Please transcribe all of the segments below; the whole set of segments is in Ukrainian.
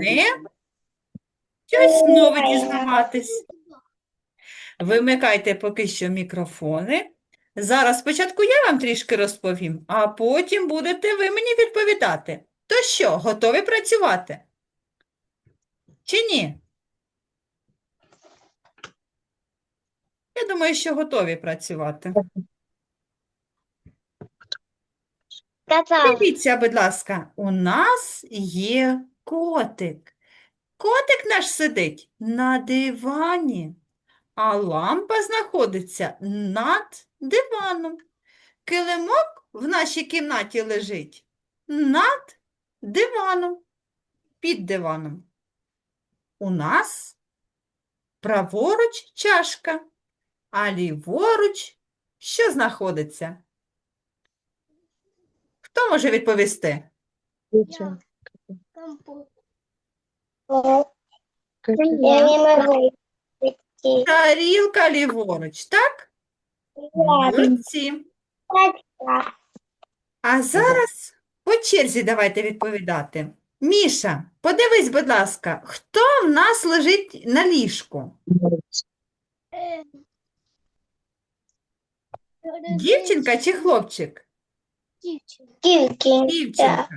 одне, щось знову дізнаватись. Вимикайте поки що мікрофони. Зараз спочатку я вам трішки розповім, а потім будете ви мені відповідати. То що, готові працювати? Чи ні? Я думаю, що готові працювати. Дивіться, будь ласка, у нас є котик. Котик наш сидить на дивані, а лампа знаходиться над диваном. Килимок в нашій кімнаті лежить над диваном, під диваном. У нас праворуч чашка, а ліворуч що знаходиться? Хто може відповісти? Компот. Я не могу идти. Тарілка ліворуч, так? Молодці. А зараз по черзі давайте відповідати. Міша, подивись, будь ласка, хто в нас лежить на ліжку? Дівчинка чи хлопчик? Дівчинка. Дівчинка.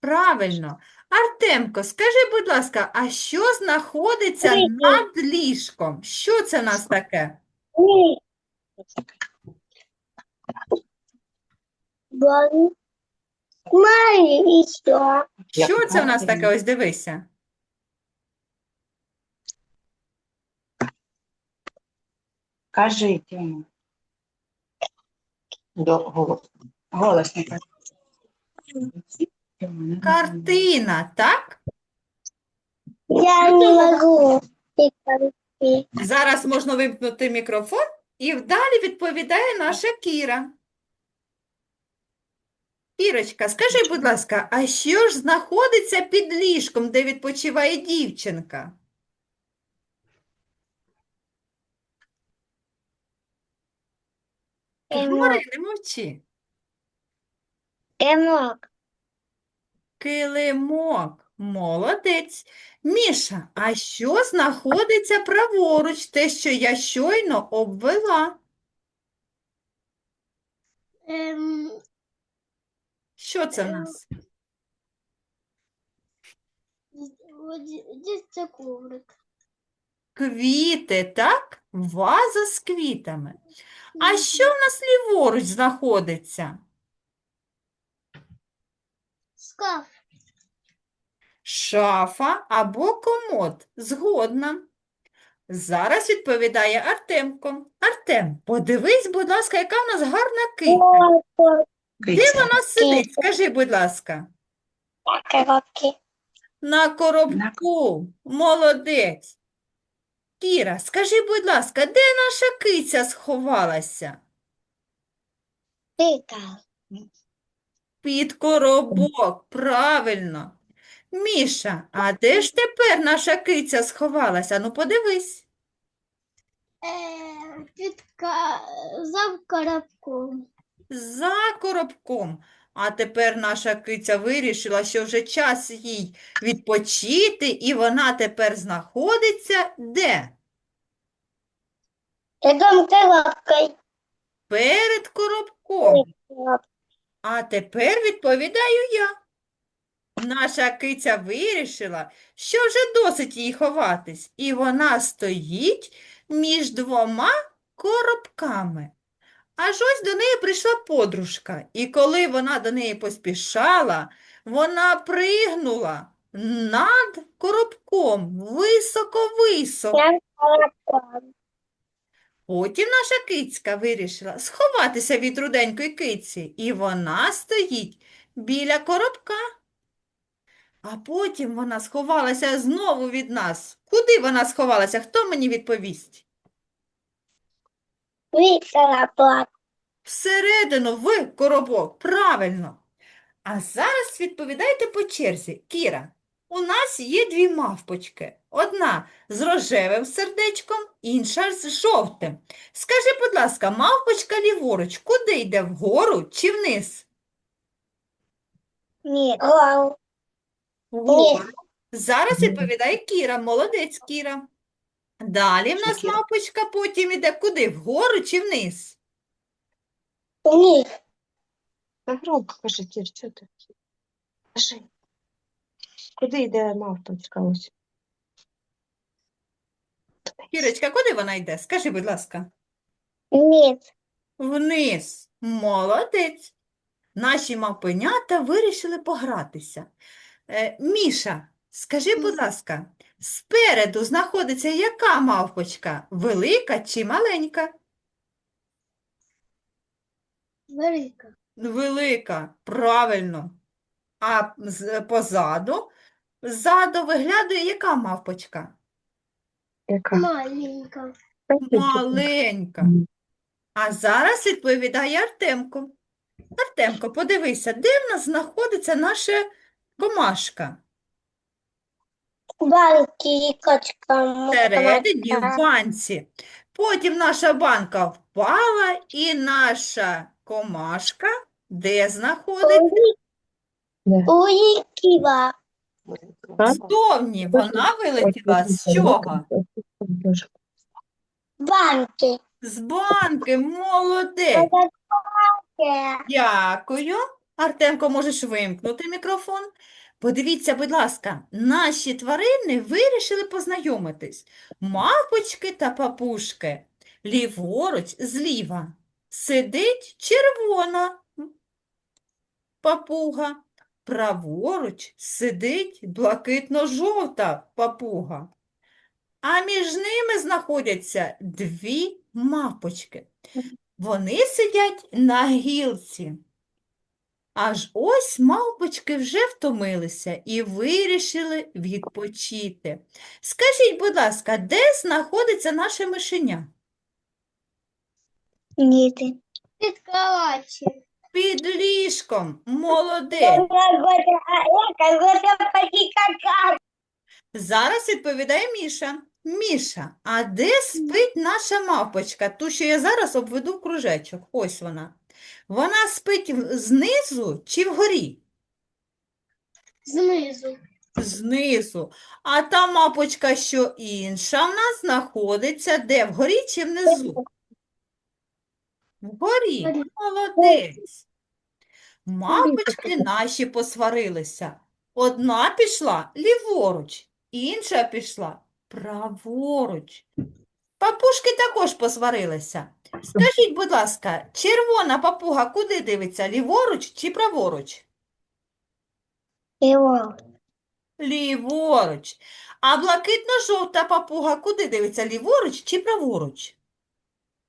Правильно. Артемко, скажи, будь ласка, а що знаходиться над ліжком? Що це в нас таке? Що це в нас таке? Ось дивися. Кажи, Тьома. До голос. Голосно кажи. Картина, так? Я не могу. Зараз можна вимкнути мікрофон і далі відповідає наша Кіра. Кірочка, скажи, будь ласка, а що ж знаходиться під ліжком, де відпочиває дівчинка? Говори, не мовчи. Килимок. Килимок. Молодець. Міша, а що знаходиться праворуч, те, що я щойно обвела? Эм, Що це в нас? вот це коврик. Квіти, так? Ваза з квітами. А що в нас ліворуч знаходиться? Шкаф. Шафа або комод. Згодна. Зараз відповідає Артемко. Артем, подивись, будь ласка, яка в нас гарна киця. Де вона сидить? Скажи, будь ласка. На коробку. Молодець. Кіра, скажи, будь ласка, де наша киця сховалася? Тика. Під коробок, правильно. Міша, а де ж тепер наша киця сховалася? Ну, подивись. Е, під ка... за коробком. За коробком. А тепер наша киця вирішила, що вже час їй відпочити, і вона тепер знаходиться де? Рядом коробкой. Перед коробком. А тепер відповідаю я. Наша киця вирішила, що вже досить їй ховатись, і вона стоїть між двома коробками. Аж ось до неї прийшла подружка, і коли вона до неї поспішала, вона пригнула над коробком високо-високо. Потім наша кицька вирішила сховатися від руденької киці, і вона стоїть біля коробка. А потім вона сховалася знову від нас. Куди вона сховалася? Хто мені відповість? Всередину в коробок. Правильно. А зараз відповідайте по черзі. Кіра, у нас є дві мавпочки. Одна з рожевим сердечком, інша з жовтим. Скажи, будь ласка, мавпочка ліворуч, куди йде вгору чи вниз? Ні. Вгору. Зараз відповідає Кіра. Молодець, Кіра. Далі в нас мавпочка потім іде куди? Вгору чи вниз? Ні. Та громко кажи, Кір, що ти? Кажи. Куди йде мавпочка ось? Кірочка, куди вона йде? Скажи, будь ласка. Ні. Вниз. Молодець. Наші мавпенята вирішили погратися. Е, Міша, скажи, будь ласка, спереду знаходиться яка мавпочка? Велика чи маленька? Велика. Велика, правильно. А з- позаду? Ззаду виглядає яка мавпочка? Яка? Маленька. Маленька. А зараз відповідає Артемко. Артемко, подивися, де в нас знаходиться наша комашка? Банки, качка. Всередині в банці. Потім наша банка впала, і наша комашка де знаходиться? Уліківа. А? Вона вилетіла з чого? Банки. З банки. Молодець. Дякую. Артемко, можеш вимкнути мікрофон. Подивіться, будь ласка, наші тварини вирішили познайомитись. Мавпочки та папушки. Ліворуч, зліва, сидить червона папуга. Праворуч сидить блакитно-жовта папуга. А між ними знаходяться дві мавпочки. Вони сидять на гілці. Аж ось мавпочки вже втомилися і вирішили відпочити. Скажіть, будь ласка, де знаходиться наше мишеня? Ніти. Під кроваті. Під ліжком. Молодець. Зараз відповідає Міша. Міша, а де спить наша мавпочка? Ту, що я зараз обведу в кружечок. Ось вона. Вона спить знизу чи вгорі? Знизу. Знизу. А та мавпочка, що інша в нас знаходиться де? Вгорі чи внизу? Вгорі. Молодець. Мавпочки наші посварилися. Одна пішла ліворуч, інша пішла праворуч. Папушки також посварилися. Скажіть, будь ласка, червона папуга куди дивиться? Ліворуч чи праворуч? Його. Ліворуч. А блакитно-жовта папуга куди дивиться? Ліворуч чи праворуч?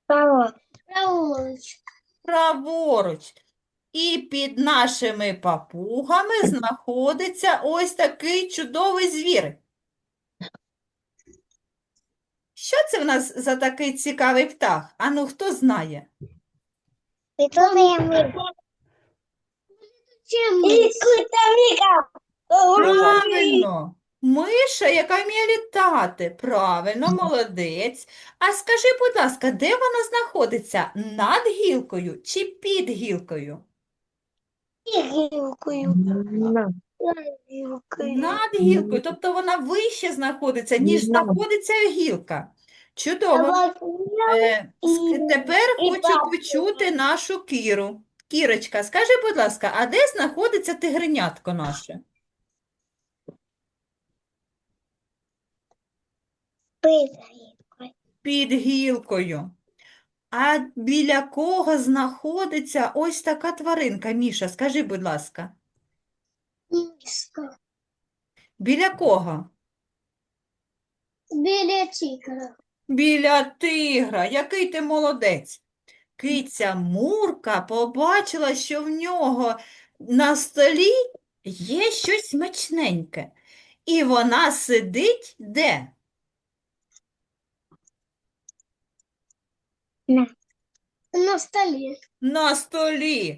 Праворуч. Праворуч. Праворуч. І під нашими папугами знаходиться ось такий чудовий звір. Що це в нас за такий цікавий птах? Ану, хто знає? Правильно. Миша, яка вміє літати. Правильно, молодець. А скажи, будь ласка, де вона знаходиться? Над гілкою чи під гілкою? Гілкою. Гілкою. Над гілкою, тобто вона вище знаходиться, ніж знаходиться гілка. Чудово. Е, ск- тепер хочу почути нашу Кіру. Кірочка, скажи, будь ласка, а де знаходиться тигренятко наше? Під гілкою. А біля кого знаходиться ось така тваринка, Міша? Скажи, будь ласка, Миска. біля кого? Біля тігра. Біля тигра. Який ти молодець. Киця Мурка побачила, що в нього на столі є щось смачненьке. І вона сидить де? На столі. На столі.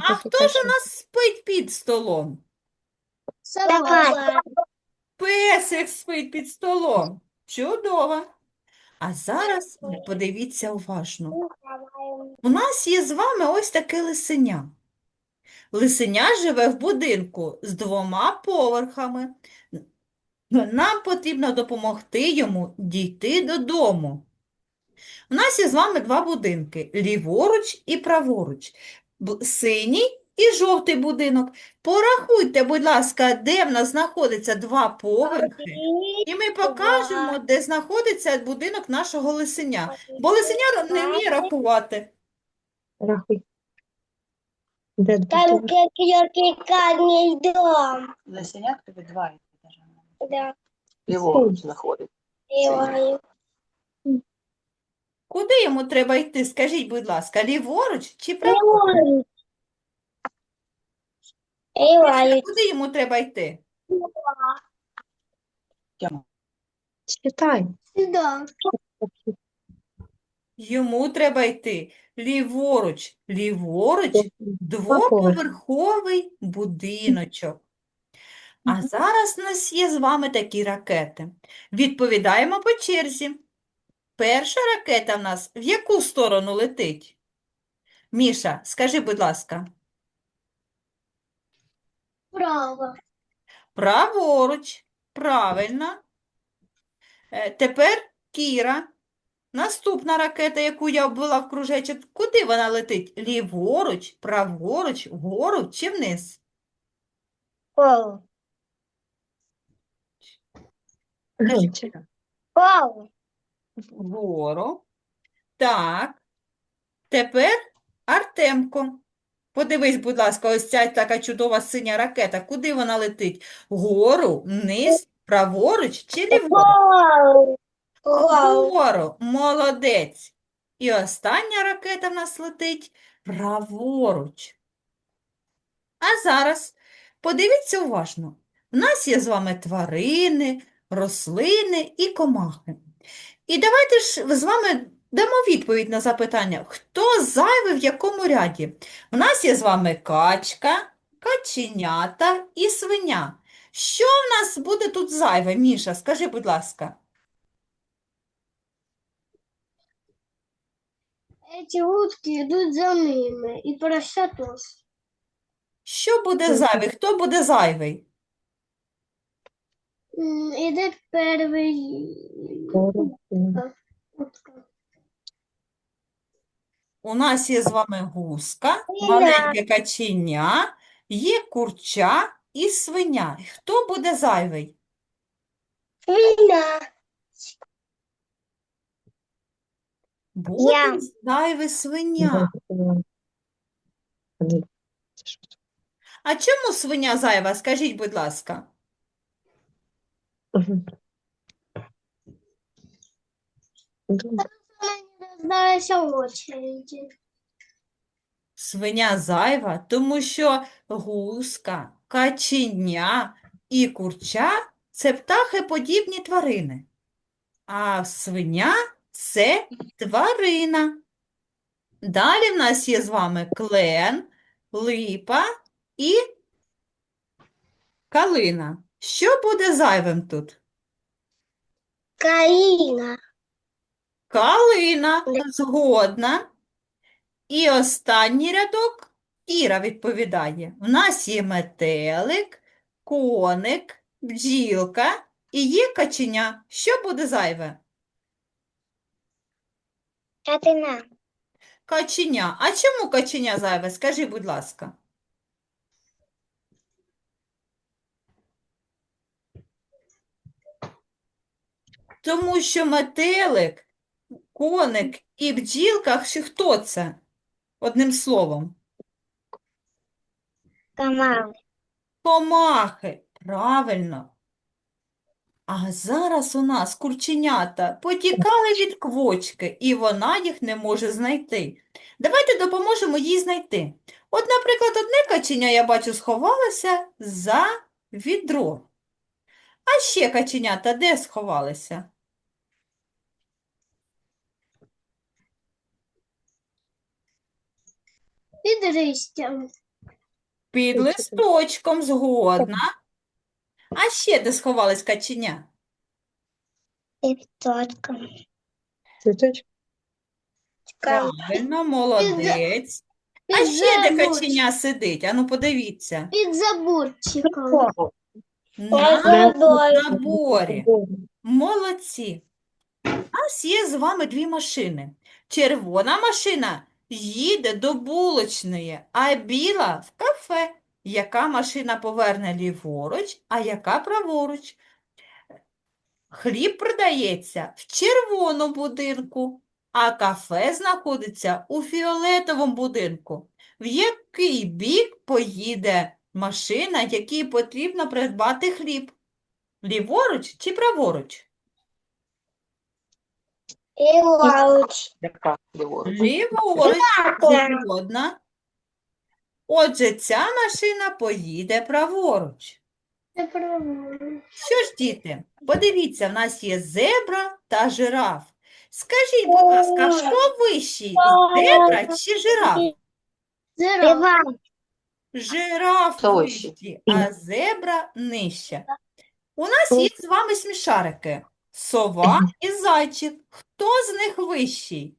А хто ж у нас спить під столом? Собака. Песик спить під столом. Чудово. А зараз подивіться уважно. У нас є з вами ось таке лисеня. Лисеня живе в будинку з двома поверхами. Нам потрібно допомогти йому дійти додому. У нас є з вами два будинки ліворуч і праворуч. Синій і жовтий будинок. Порахуйте, будь ласка, де в нас знаходиться два поверхи. І ми покажемо, де знаходиться будинок нашого лисеня. Бо лисеня не вміє рахувати. Рахуй. Де Там кирпичный дом. Лисеняк тобі два. Да, Ліворуч знаходиться. делаю. Куди йому треба йти? Скажіть, будь ласка, ліворуч чи праворуч? Делаю. Куди йому треба йти? Читай. Йому треба йти ліворуч. Ліворуч двоповерховий будиночок. А зараз у нас є з вами такі ракети. Відповідаємо по черзі. Перша ракета в нас в яку сторону летить? Міша, скажи, будь ласка. Право. Праворуч. Правильно. Е, Тепер Кіра. Наступна ракета, яку я обвела в кружечок, куди вона летить? Ліворуч, праворуч, вгору чи вниз? Пол. Громче. Вгору. Так. Тепер Артемко. Подивись, будь ласка, ось ця така чудова синя ракета. Куди вона летить? Вгору, вниз, праворуч чи ліворуч? Вгору. Молодець. І остання ракета в нас летить праворуч. А зараз подивіться уважно. У нас є з вами тварини, рослини і комахи. І давайте ж з вами дамо відповідь на запитання, хто зайвий в якому ряді. У нас є з вами качка, каченята і свиня. Що в нас буде тут зайве, Міша? Скажи, будь ласка. Эти утки идут за ними. И поросят. Що буде зайвий? Хто буде зайвий? Идет первый. У нас є з вами гуска, Свиня. маленьке каченя, є курча і свиня. Хто буде зайвий? Свинья. Буде Я. зайвий свиня. А чому свиня зайва? Скажіть, будь ласка. Она не дождалась очереди. Свиня зайва, тому що гуска, каченя і курча – це птахоподібні тварини. А свиня – це тварина. Далі в нас є з вами клен, липа і калина. Що буде зайвим тут? Каина. Калина, згодна. І останній рядок Іра відповідає. В нас є метелик, коник, бджілка і є каченя. Що буде зайве? Катина. Каченя. А чому каченя зайве? Скажи, будь ласка. Тому що метелик, коник і бджілка, що хто це? Одним словом. Комар. Комахи, правильно. А зараз у нас курченята потікали від квочки, і вона їх не може знайти. Давайте допоможемо їй знайти. От, наприклад, одне каченя, я бачу, сховалося за відро. А ще каченята де сховалися? Під листям. Під листочком, згодна. А ще де сховались каченя? Під точком. Цвіточок. Правильно, молодець. А Під ще де каченя сидить? Ану, подивіться. Під заборчиком. На Забор. заборі. Молодці. У нас є з вами дві машини. Червона машина їде до булочної, а біла в кафе. Яка машина поверне ліворуч, а яка праворуч? Хліб продається в червоному будинку, а кафе знаходиться у фіолетовому будинку. В який бік поїде машина, якій потрібно придбати хліб? Ліворуч чи праворуч? Ліворуч. Яка ліворуч? Ліворуч. Отже, ця машина поїде праворуч. Що ж, діти, подивіться, в нас є зебра та жираф. Скажіть, будь ласка, що вищий, зебра чи жираф? Жираф вищий? вищий, а зебра нижча. У нас є з вами смішарики. Сова і зайчик. Хто з них вищий?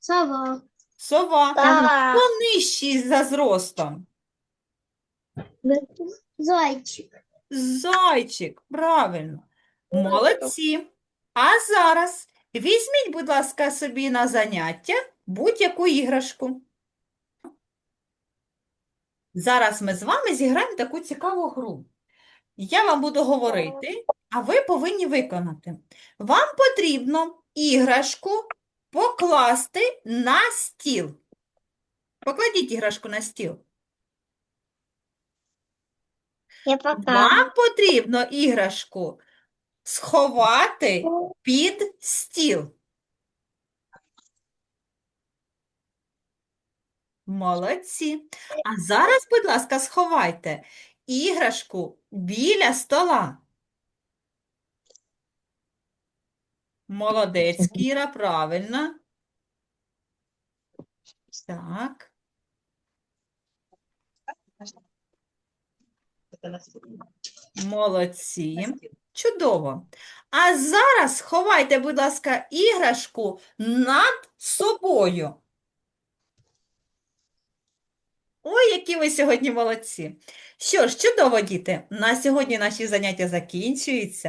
Сова. Сова. Так. Хто нижчий за зростом? Зайчик. Зайчик, правильно. Молодці. А зараз візьміть, будь ласка, собі на заняття будь-яку іграшку. Зараз ми з вами зіграємо таку цікаву гру. Я вам буду говорити, а ви повинні виконати. Вам потрібно іграшку покласти на стіл. Покладіть іграшку на стіл. Я. Вам потрібно іграшку сховати під стіл. Молодці. А зараз, будь ласка, сховайте іграшку біля стола. Молодець, Кіра, правильно. Так. Молодці. Чудово. А зараз ховайте, будь ласка, іграшку над собою. Ой, які ви сьогодні молодці. Що ж, чудово, діти. На сьогодні наші заняття закінчуються.